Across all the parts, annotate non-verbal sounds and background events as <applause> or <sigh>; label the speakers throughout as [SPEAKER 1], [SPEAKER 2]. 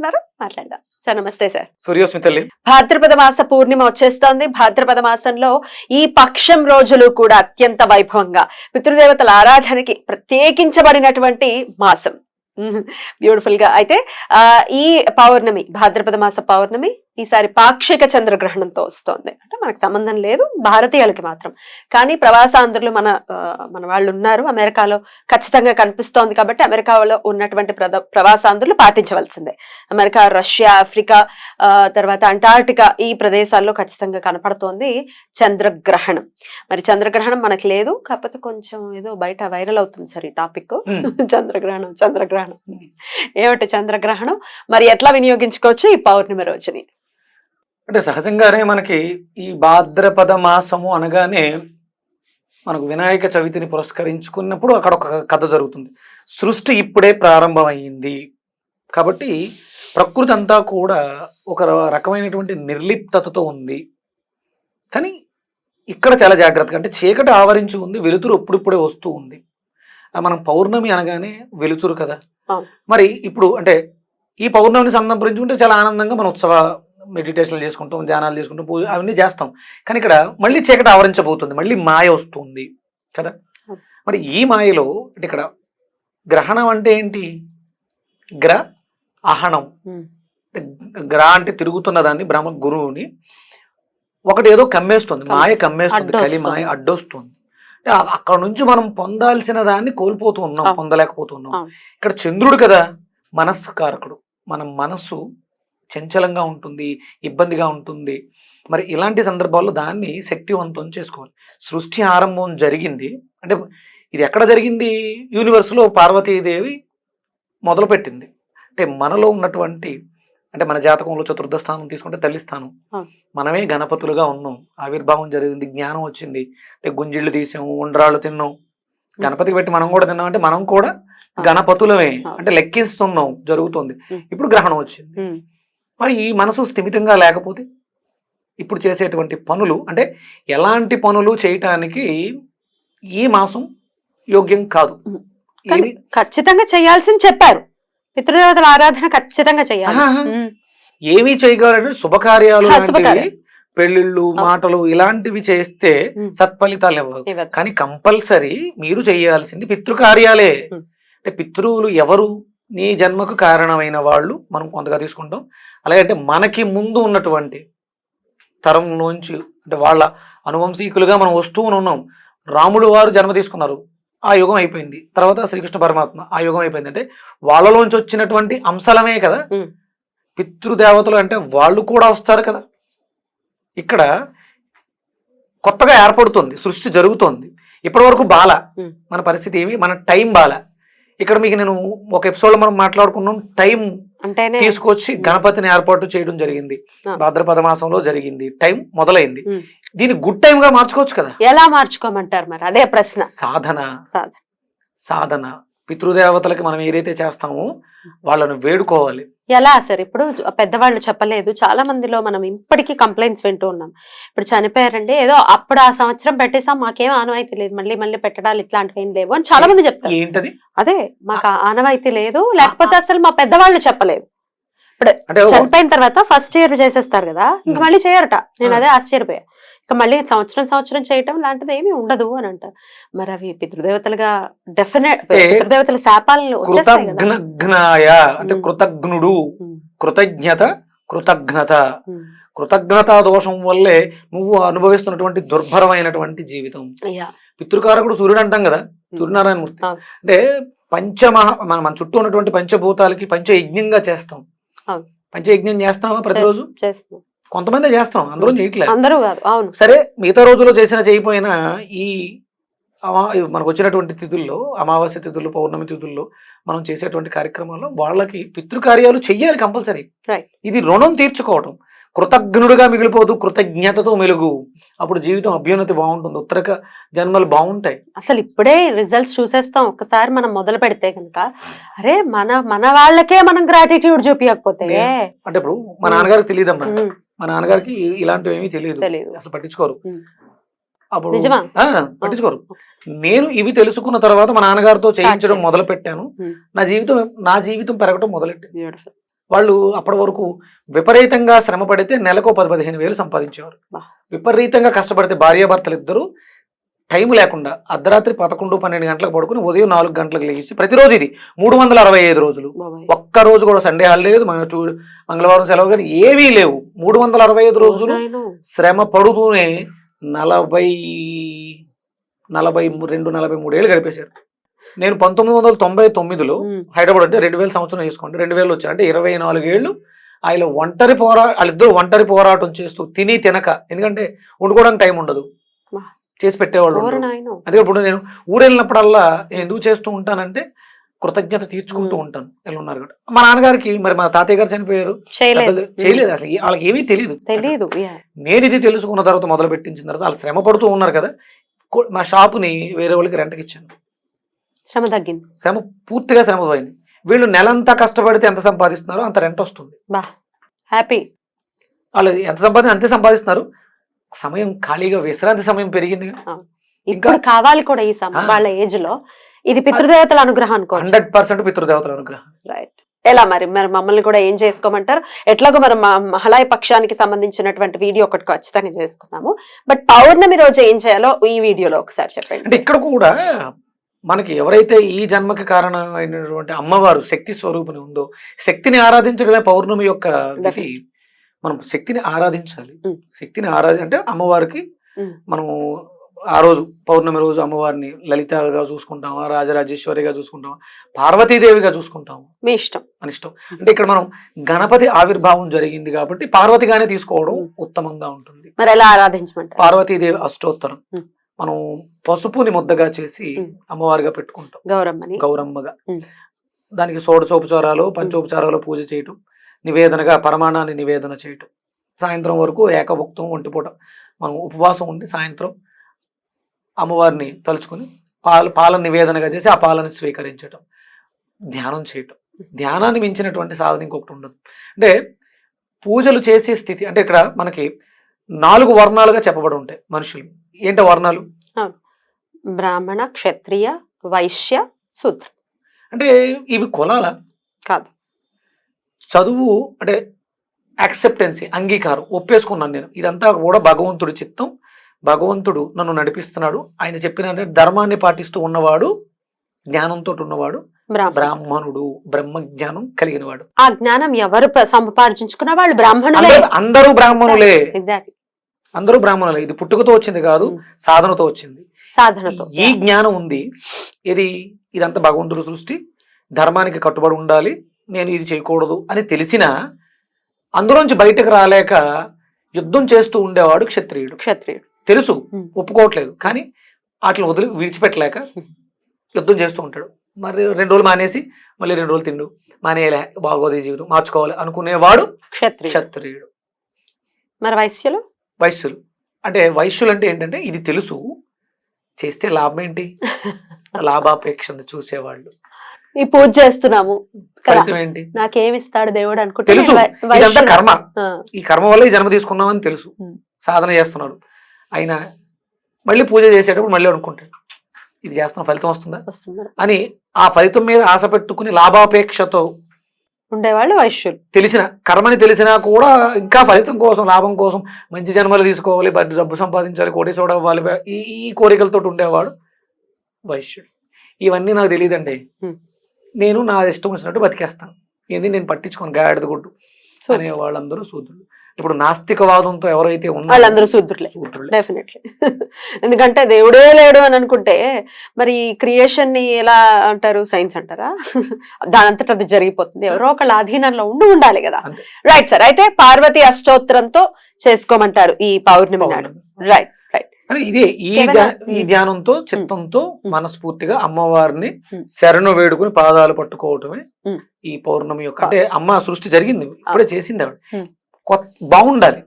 [SPEAKER 1] ఉన్నారు మాట్లాడదాం. సార్ నమస్తే సార్.
[SPEAKER 2] సూర్యోస్మి తల్లి.
[SPEAKER 1] భాద్రపద మాస పూర్ణిమ వచ్చేస్తోంది. భాద్రపద మాసంలో ఈ పక్షం రోజులు కూడా అత్యంత వైభవంగా పితృదేవతల ఆరాధనకి ప్రత్యేకించబడినటువంటి మాసం. బ్యూటిఫుల్గా అయితే ఈ పౌర్ణమి భాద్రపద మాస పౌర్ణమి ఈసారి పాక్షిక చంద్రగ్రహణంతో వస్తోంది. అంటే మనకు సంబంధం లేదు భారతీయులకి మాత్రం. కానీ ప్రవాసాంధ్రులు మన మన వాళ్ళు ఉన్నారు. అమెరికాలో ఖచ్చితంగా కనిపిస్తోంది కాబట్టి అమెరికాలో ఉన్నటువంటి ప్రవాసాంధ్రులు పాటించవలసిందే. అమెరికా రష్యా ఆఫ్రికా తర్వాత అంటార్టికా ఈ ప్రదేశాల్లో ఖచ్చితంగా కనపడుతోంది చంద్రగ్రహణం. మరి చంద్రగ్రహణం మనకు లేదు. కాకపోతే కొంచెం ఏదో బయట వైరల్ అవుతుంది సార్ ఈ టాపిక్. చంద్రగ్రహణం చంద్రగ్రహణం. ఏమిటి చంద్రగ్రహణం? మరి ఎట్లా వినియోగించుకోవచ్చు ఈ పౌర్ణమి రోజుని?
[SPEAKER 2] అంటే సహజంగానే మనకి ఈ భాద్రపద మాసము అనగానే మనకు వినాయక చవితిని పురస్కరించుకున్నప్పుడు అక్కడ ఒక కథ జరుగుతుంది. సృష్టి ఇప్పుడే ప్రారంభమైంది కాబట్టి ప్రకృతి అంతా కూడా ఒక రకమైనటువంటి నిర్లిప్తతతో ఉంది. కానీ ఇక్కడ చాలా జాగ్రత్తగా అంటే చీకటి ఆవరించి ఉంది వెలుతురు ఎప్పుడిప్పుడే వస్తూ ఉంది. మనం పౌర్ణమి అనగానే వెలుతురు కదా. మరి ఇప్పుడు అంటే ఈ పౌర్ణమిని సందర్భించుకుంటే చాలా ఆనందంగా మన ఉత్సవ మెడిటేషన్లు చేసుకుంటాం ధ్యానాలు చేసుకుంటాం పూజ అవన్నీ చేస్తాం కానీ ఇక్కడ మళ్ళీ చీకటి ఆవరించబోతుంది మళ్ళీ మాయ వస్తుంది కదా. మరి ఈ మాయలో అంటే ఇక్కడ గ్రహణం అంటే ఏంటి గ్ర అహణం గ్ర అంటే తిరుగుతున్న దాన్ని బ్రహ్మ గురువుని ఒకటి ఏదో కమ్మేస్తుంది మాయ కమ్మేస్తుంది కలి. మాయ అడ్డొస్తుంది అంటే అక్కడ నుంచి మనం పొందాల్సిన దాన్ని కోల్పోతూ ఉన్నాం. పొందలేకపోతున్నాం. ఇక్కడ చంద్రుడు కదా మనస్సు కారకుడు మన మనస్సు చంచలంగా ఉంటుంది ఇబ్బందిగా ఉంటుంది. మరి ఇలాంటి సందర్భాల్లో దాన్ని శక్తివంతం చేసుకోవాలి. సృష్టి ఆరంభం జరిగింది. అంటే ఇది ఎక్కడ జరిగింది? యూనివర్స్లో పార్వతీదేవి మొదలుపెట్టింది. అంటే మనలో ఉన్నటువంటి అంటే మన జాతకంలో చతుర్థ స్థానం తీసుకుంటే తల్లి స్థానం. మనమే గణపతులుగా ఉన్నాం. ఆవిర్భావం జరిగింది జ్ఞానం వచ్చింది. అంటే గుంజిళ్ళు తీసాము ఉండ్రాళ్ళు తిన్నాం. గణపతికి పెట్టి మనం కూడా తిన్నాం అంటే మనం కూడా గణపతులమే. అంటే లెక్కిస్తున్నాం జరుగుతుంది. ఇప్పుడు గ్రహణం వచ్చింది. మరి ఈ మనసు స్థిమితంగా లేకపోతే ఇప్పుడు చేసేటువంటి పనులు అంటే ఎలాంటి పనులు చేయటానికి ఈ మాసం యోగ్యం కాదు
[SPEAKER 1] ఖచ్చితంగా చేయాల్సింది చెప్పారు పితృదేవతల ఆరాధన ఖచ్చితంగా చేయాలి.
[SPEAKER 2] ఏమీ చేయగలరు శుభకార్యాలు. పెళ్ళిళ్ళు మాటలు ఇలాంటివి చేస్తే. సత్ఫలితాలు ఇవ్వవు. కానీ కంపల్సరీ మీరు చేయాల్సింది పితృకార్యాలే. అంటే పితృవులు ఎవరు నీ జన్మకు కారణమైన వాళ్ళు మనం కొంతగా తీసుకుంటాం. అలాగే అంటే మనకి ముందు ఉన్నటువంటి తరంలోంచి అంటే వాళ్ళ అనువంశీకులుగా మనం వస్తూ ఉన్నాం. రాముడు వారు జన్మ తీసుకున్నారు. ఆ యుగం అయిపోయింది. తర్వాత శ్రీకృష్ణ పరమాత్మ ఆ యుగం అయిపోయింది. అంటే వాళ్ళలోంచి వచ్చినటువంటి అంశలమే కదా. పితృదేవతలు అంటే వాళ్ళు కూడా వస్తారు కదా. ఇక్కడ కొత్తగా ఏర్పడుతుంది సృష్టి జరుగుతోంది. ఇప్పటి వరకు బాల. మన పరిస్థితి ఏమి? మన టైం బాల. ఇక్కడ మీకు నేను ఒక ఎపిసోడ్ మనం మాట్లాడుకున్నాం టైం తీసుకొచ్చి గణపతిని ఏర్పాటు చేయడం జరిగింది. భాద్రపద మాసంలో జరిగింది. టైం మొదలైంది. దీన్ని గుడ్ టైం గా మార్చుకోవచ్చు కదా?
[SPEAKER 1] ఎలా మార్చుకోమంటారు మరి? అదే ప్రశ్న.
[SPEAKER 2] సాధన.
[SPEAKER 1] సాధన.
[SPEAKER 2] పితృదేవతలకి మనం ఏదైతే చేస్తామో వాళ్ళను వేడుకోవాలి.
[SPEAKER 1] ఎలా సార్? ఇప్పుడు పెద్దవాళ్ళు చెప్పలేదు. చాలా మందిలో మనం ఇప్పటికీ కంప్లైంట్స్ వింటూ ఉన్నాం. ఇప్పుడు చనిపోయారండి. ఏదో అప్పుడు ఆ సంవత్సరం పెట్టేసాం మాకేం ఆనవాయితీ లేదు. మళ్ళీ మళ్ళీ పెట్టడాలు ఇట్లాంటివి ఏం లేవు అని చాలా మంది చెప్తారు.
[SPEAKER 2] ఏంటది?
[SPEAKER 1] అదే మాకు ఆనవాయితీ లేదు. లేకపోతే అసలు మా పెద్దవాళ్ళు చెప్పలేదు. ఇప్పుడు
[SPEAKER 2] అంటే
[SPEAKER 1] చనిపోయిన తర్వాత ఫస్ట్ ఇయర్ చేసేస్తారు కదా ఇంకా. మళ్ళీ చేయరట నేను. అదే ఆశ్చర్యపోయా ఇంకా మళ్ళీ సంవత్సరం సంవత్సరం చేయటం లాంటిది ఏమీ ఉండదు అని అంటారు మరి అవి పితృదేవతలుగా డెఫినెట్
[SPEAKER 2] అంటే
[SPEAKER 1] పితృదేవతల శాపాలు
[SPEAKER 2] అంటే. కృతజ్ఞుడు కృతజ్ఞత కృతజ్ఞత. కృతజ్ఞతా దోషం వల్లే నువ్వు అనుభవిస్తున్నటువంటి దుర్భరమైనటువంటి జీవితం పితృకారకుడు సూర్యుడు అంటాం కదా సూర్యనారాయణమూర్తి
[SPEAKER 1] అవును.
[SPEAKER 2] అంటే పంచమహా మన మన చుట్టూ ఉన్నటువంటి పంచభూతాలకి పంచయజ్ఞంగా చేస్తాం. పంచయజ్ఞం చేస్తున్నావా ప్రతిరోజు?
[SPEAKER 1] చేస్తున్నాం.
[SPEAKER 2] కొంతమంది చేస్తాం అందరూ చేయట్లేదు.
[SPEAKER 1] అందరూ కాదు అవును.
[SPEAKER 2] సరే మిగతా రోజుల్లో చేసిన చేయకపోయినా ఈ మనకు వచ్చినటువంటి తిథుల్లో అమావాస్య తిథుల్లో పౌర్ణమి తిథుల్లో మనం చేసేటువంటి కార్యక్రమాల్లో వాళ్ళకి పితృకార్యాలు చెయ్యాలి కంపల్సరీ. ఇది రుణం తీర్చుకోవడం కృతజ్ఞుడుగా మిగిలిపోదు కృతజ్ఞతతో మెలుగు. అప్పుడు జీవితం అభ్యున్నతి బాగుంటుంది. ఉత్తరక జన్మలు బాగుంటాయి.
[SPEAKER 1] అసలు ఇప్పుడే రిజల్ట్స్ చూసేస్తాం. ఒక్కసారి మనం మొదలు పెడితే కనుక అరే మన మన వాళ్ళకే మనం గ్రాటిట్యూడ్ చూపించకపోతే
[SPEAKER 2] అంటే ఇప్పుడు మా నాన్నగారికి తెలియదమ్మా
[SPEAKER 1] ఉమ్,
[SPEAKER 2] మా నాన్నగారికి ఇలాంటివి ఏమీ తెలియదు.
[SPEAKER 1] తెలియదు.
[SPEAKER 2] అసలు పట్టించుకోరు. అప్పుడు పట్టించుకోరు. నేను ఇవి తెలుసుకున్న తర్వాత మా నాన్నగారితో చేయించడం. మొదలు పెట్టాను. నా జీవితం నా జీవితం పెరగటం మొదలెట్టింది
[SPEAKER 1] Beautiful.
[SPEAKER 2] వాళ్ళు అప్పటి వరకు విపరీతంగా శ్రమ పడితే నెలకు పది పదిహేను వేలు సంపాదించేవారు. విపరీతంగా కష్టపడితే భార్యాభర్తలు ఇద్దరు టైం లేకుండా అర్ధరాత్రి పదకొండు పన్నెండు గంటలకు పడుకుని ఉదయం నాలుగు గంటలకు లేచి ప్రతిరోజు ఇది మూడు వందల అరవై ఐదు రోజులు. ఒక్క రోజు కూడా సండే హాలిడే లేదు మంగళవారం సెలవు కానీ ఏవీ లేవు మూడు వందల అరవై ఐదు రోజులు. శ్రమ పడుతూనే నలభై నలభై రెండు నలభై మూడేళ్ళు గడిపేశారు నేను పంతొమ్మిది వందల తొంభై తొమ్మిదిలో హైదరాబాద్ అంటే రెండు వేల సంవత్సరం తీసుకోండి రెండు వేలు వచ్చారు అంటే ఇరవై నాలుగేళ్ళు ఆయన ఒంటరి పోరా వాళ్ళిద్దరు ఒంటరి పోరాటం చేస్తూ తిని తినక ఎందుకంటే వండుకోవడానికి టైం ఉండదు. చేసి పెట్టేవాళ్ళు. అదే ఇప్పుడు నేను ఊరు వెళ్ళినప్పుడల్లా నేను ఎందుకు చేస్తూ ఉంటానంటే కృతజ్ఞత తీర్చుకుంటూ. ఉంటాను. వీళ్ళు ఉన్నారు కాబట్టి. మా నాన్నగారికి మరి మా తాతయ్య గారు చనిపోయారు.
[SPEAKER 1] చేయలేదు.
[SPEAKER 2] అసలు వాళ్ళకి ఏమీ తెలియదు
[SPEAKER 1] yeah.
[SPEAKER 2] నేను ఇది తెలుసుకున్న తర్వాత మొదలు పెట్టించిన తర్వాత వాళ్ళు శ్రమ పడుతూ ఉన్నారు కదా. మా షాపుని వేరే వాళ్ళకి రెంట్కి ఇచ్చాను.
[SPEAKER 1] శ్రమ తగ్గింది.
[SPEAKER 2] శ్రమ పూర్తిగా శ్రమ పోయింది. వీళ్ళు నెలంతా కష్టపడితే ఎంత సంపాదిస్తున్నారో అంత రెంట్ వస్తుంది.
[SPEAKER 1] బా హ్యాపీ.
[SPEAKER 2] వాళ్ళు ఎంత సంపాది అంతే సంపాదిస్తున్నారు. సమయం ఖాళీగా విశ్రాంతి సమయం పెరిగింది.
[SPEAKER 1] ఇప్పుడు కావాలి కూడా ఈ సమ
[SPEAKER 2] ఆ.
[SPEAKER 1] వాళ్ళ ఏజ్లో ఇది పితృదేవతల అనుగ్రహం అనుకోవచ్చు.
[SPEAKER 2] హండ్రెడ్ పర్సెంట్ పితృదేవతల అనుగ్రహం.
[SPEAKER 1] రైట్. ఎలా మరి? మరి మమ్మల్ని కూడా ఏం చేసుకోమంటారు? ఎట్లాగో మనం మా- మహలాయ పక్షానికి సంబంధించినటువంటి వీడియో ఒకటి ఖచ్చితంగా చేసుకున్నాము బట్ పౌర్ణమి రోజు ఏం చేయాలో ఈ వీడియోలో ఒకసారి చెప్పండి.
[SPEAKER 2] అంటే ఇక్కడ కూడా మనకి ఎవరైతే ఈ జన్మకి కారణమైనటువంటి అమ్మవారు శక్తి స్వరూపిణి ఉందో శక్తిని ఆరాధించడమే పౌర్ణమి యొక్క విధి. మనం శక్తిని ఆరాధించాలి. శక్తిని ఆరాధి అంటే అమ్మవారికి. మనము ఆ రోజు పౌర్ణమి రోజు అమ్మవారిని లలితగా చూసుకుంటామా రాజరాజేశ్వరిగా చూసుకుంటామా పార్వతీదేవిగా చూసుకుంటాము
[SPEAKER 1] మీ ఇష్టం
[SPEAKER 2] అని ఇష్టం అంటే ఇక్కడ మనం గణపతి ఆవిర్భావం జరిగింది కాబట్టి పార్వతిగానే తీసుకోవడం. ఉత్తమంగా ఉంటుంది
[SPEAKER 1] మరి ఎలా ఆరాధించమంటారు
[SPEAKER 2] పార్వతీదేవి అష్టోత్తరం. మనం పసుపుని ముద్దగా చేసి. అమ్మవారిగా పెట్టుకుంటాం.
[SPEAKER 1] గౌరమ్మని.
[SPEAKER 2] గౌరమ్మగా. దానికి షోడచోపచారాలు పంచోపచారాలు పూజ చేయటం నివేదనగా పరమాణాన్ని నివేదన చేయటం. సాయంత్రం వరకు ఏకభుక్తం ఒంటిపూట మనం ఉపవాసం ఉండి సాయంత్రం అమ్మవారిని తలుచుకుని పాల పాల నివేదనగా చేసి ఆ పాలని స్వీకరించటం ధ్యానం చేయటం. ధ్యానాన్ని మించినటువంటి సాధన ఇంకొకటి ఉండదు. అంటే పూజలు చేసే స్థితి అంటే ఇక్కడ మనకి నాలుగు వర్ణాలుగా చెప్పబడి ఉంటాయి మనుషులు. ఏంటో వర్ణాలు?
[SPEAKER 1] బ్రాహ్మణ క్షత్రియ వైశ్య శూద్ర.
[SPEAKER 2] అంటే ఇవి కులాల
[SPEAKER 1] కాదు.
[SPEAKER 2] చదువు అంటే యాక్సెప్టెన్సీ అంగీకారం ఒప్పేసుకున్నాను నేను. ఇదంతా కూడా భగవంతుడి చిత్తం. భగవంతుడు నన్ను నడిపిస్తున్నాడు. ఆయన చెప్పిన ధర్మాన్ని పాటిస్తూ ఉన్నవాడు జ్ఞానంతో ఉన్నవాడు
[SPEAKER 1] బ్రాహ్మణ
[SPEAKER 2] బ్రాహ్మణుడు బ్రహ్మ జ్ఞానం కలిగినవాడు.
[SPEAKER 1] ఆ జ్ఞానం ఎవరు సంపాదించుకున్న వాళ్ళు బ్రాహ్మణులే.
[SPEAKER 2] అందరూ బ్రాహ్మణులే.
[SPEAKER 1] ఎగ్జాక్ట్లీ
[SPEAKER 2] అందరూ బ్రాహ్మణులే. ఇది పుట్టుకతో వచ్చింది కాదు. సాధనతో వచ్చింది.
[SPEAKER 1] సాధనతో.
[SPEAKER 2] ఈ జ్ఞానం ఉంది. ఇది ఇదంతా భగవంతుడు సృష్టి. ధర్మానికి కట్టుబడి ఉండాలి. నేను ఇది చేయకూడదు అని తెలిసినా అందులోంచి బయటకు రాలేక యుద్ధం చేస్తూ ఉండేవాడు క్షత్రియుడు.
[SPEAKER 1] క్షత్రియుడు.
[SPEAKER 2] తెలుసు. ఒప్పుకోవట్లేదు. కానీ వాటిని వదిలి విడిచిపెట్టలేక యుద్ధం చేస్తూ ఉంటాడు. మరి రెండు రోజులు మానేసి మళ్ళీ రెండు రోజులు తిండు. మానేయలే బాగోదు జీవితం మార్చుకోవాలి అనుకునేవాడు
[SPEAKER 1] క్షత్రియుడు.
[SPEAKER 2] క్షత్రియుడు.
[SPEAKER 1] మరి వైశ్యులు?
[SPEAKER 2] వైశ్యులు అంటే వైశ్యులు అంటే ఏంటంటే ఇది తెలుసు. చేస్తే లాభం ఏంటి? <laughs> లాభాపేక్షను చూసేవాళ్ళు.
[SPEAKER 1] ఈ పూజ చేస్తున్నాము. కదా?
[SPEAKER 2] ఫలితం ఏంటి?
[SPEAKER 1] నాకేమి ఇస్తాడు దేవుడు అనుకుంటే
[SPEAKER 2] తెలుసు. ఇదంతా. కర్మ. ఈ కర్మ వల్ల ఈ జన్మ తీసుకున్నామని తెలుసు. సాధన చేస్తున్నాడు. అయినా మళ్ళీ పూజ చేసేటప్పుడు మళ్ళీ అనుకుంటాడు. ఇది చేస్తున్న ఫలితం వస్తుందా? అని ఆ ఫలితం మీద ఆశ పెట్టుకుని లాభాపేక్షతో
[SPEAKER 1] ఉండేవాళ్ళు వైశ్యులు.
[SPEAKER 2] తెలిసిన కర్మని తెలిసినా కూడా ఇంకా ఫలితం కోసం లాభం కోసం మంచి జన్మలు తీసుకోవాలి డబ్బు సంపాదించాలి కోటేశ్వరుడు అవ్వాలి ఈ కోరికలతో ఉండేవాడు వైశ్యుడు. ఇవన్నీ నాకు తెలియదండి. నేను నా ఇష్టం వచ్చినట్టు బతికేస్తాను. ఇవన్నీ నేను పట్టించుకోను గాడిద గుడ్డు అనే వాళ్ళందరూ శూద్రులు ఇప్పుడు నాస్తికవాదంతో ఎవరైతే ఉన్నారో
[SPEAKER 1] వాళ్ళందరూ శూద్రులే. డెఫినెట్లీ <laughs> ఎందుకంటే దేవుడే లేడు అని అనుకుంటే మరి క్రియేషన్ని ఎలా అంటారు? సైన్స్ అంటారా? <laughs> దానంతట అది జరిగిపోతుంది. ఎవరో ఒకళ్ళ అధీనంలో ఉండి ఉండాలి కదా. రైట్ సార్ అయితే పార్వతి అష్టోత్తరంతో చేసుకోమంటారు ఈ పౌర్ణమి నాడు. రైట్ రైట్
[SPEAKER 2] అదే ఇదే ఈ ఈ ధ్యానంతో చిత్తంతో
[SPEAKER 1] Hmm.
[SPEAKER 2] మనస్ఫూర్తిగా అమ్మవారిని
[SPEAKER 1] Hmm.
[SPEAKER 2] శరణు వేడుకుని పాదాలు పట్టుకోవటమే
[SPEAKER 1] Hmm.
[SPEAKER 2] ఈ పౌర్ణమి యొక్క అంటే అమ్మ సృష్టి జరిగింది. ఇప్పుడే చేసింది ఆవిడ.
[SPEAKER 1] Hmm.
[SPEAKER 2] కొత్త బాగుండాలి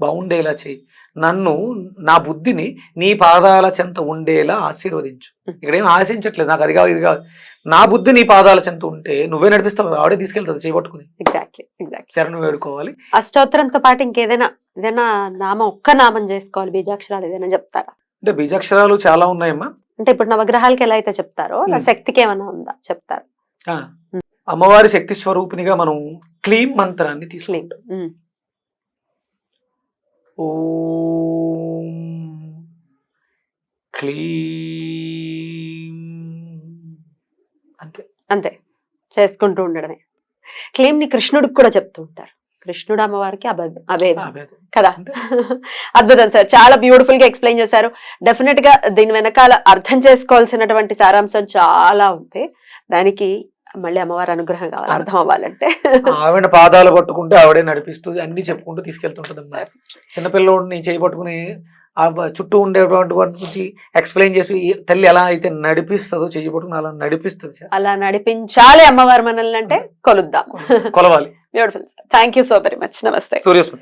[SPEAKER 2] బాగుండేలా చేయి. నన్ను నా బుద్ధిని నీ పాదాల చెంత ఉండేలా ఆశీర్వదించు. ఇక్కడ ఆశించట్లేదు. నాకు అది కాదు ఇది కాదు. నా బుద్ధి నీ పాదాల చెంత ఉంటే నువ్వే నడిపిస్తావు. ఆవిడే తీసుకెళ్తుంది
[SPEAKER 1] ఎగ్జాక్ట్లీ ఎగ్జాక్ట్లీ
[SPEAKER 2] శరణు వేడుకోవాలి
[SPEAKER 1] అష్టోత్తరంతో పాటు ఇంకేదైనా ఏదైనా నామం ఒక్క నామం చేసుకోవాలి. బీజాక్షరాలు ఏదైనా చెప్తారా?
[SPEAKER 2] అంటే బీజాక్షరాలు చాలా ఉన్నాయమ్మా.
[SPEAKER 1] అంటే ఇప్పుడు నవగ్రహాలకి ఎలా అయితే చెప్తారో
[SPEAKER 2] Hmm.
[SPEAKER 1] శక్తికి ఏమైనా ఉందా? చెప్తారు?
[SPEAKER 2] అమ్మవారి శక్తి స్వరూపినిగా మనం క్లీం మంత్రాన్ని తీసుకుంటాం. ఓం క్లీం. అంతే.
[SPEAKER 1] అంతే. చేసుకుంటూ ఉండడమే. క్లెయిమ్ని కృష్ణుడికి కూడా చెప్తూ ఉంటారు. కృష్ణుడు అమ్మవారికి అభేదం. కదా. <laughs> అద్భుతం సార్. చాలా బ్యూటిఫుల్గా ఎక్స్ప్లెయిన్ చేశారు. డెఫినెట్గా దీని వెనకాల అర్థం చేసుకోవాల్సినటువంటి సారాంశం చాలా ఉంది. దానికి మళ్ళీ అమ్మవారి అనుగ్రహం కావాలి అర్థం అవ్వాలంటే
[SPEAKER 2] ఆవిడ పాదాలు పట్టుకుంటే ఆవిడే నడిపిస్తూ అన్ని చెప్పుకుంటూ తీసుకెళ్తుంటది అమ్మా చిన్నపిల్లోడిని చేయి పట్టుకుని ఆ వ- చుట్టూ ఉండేటువంటి వాటి గురించి ఎక్స్ప్లెయిన్ చేసి తల్లి ఎలా అయితే నడిపిస్తుందో చెయ్యి పట్టుకుని అలా నడిపిస్తుంది
[SPEAKER 1] అలా నడిపించాలి అమ్మవారు మనల్ని అంటే కొలుద్దాం.
[SPEAKER 2] కొలవాలి.
[SPEAKER 1] Beautiful thank you so very much నమస్తే.
[SPEAKER 2] సూర్యస్మతి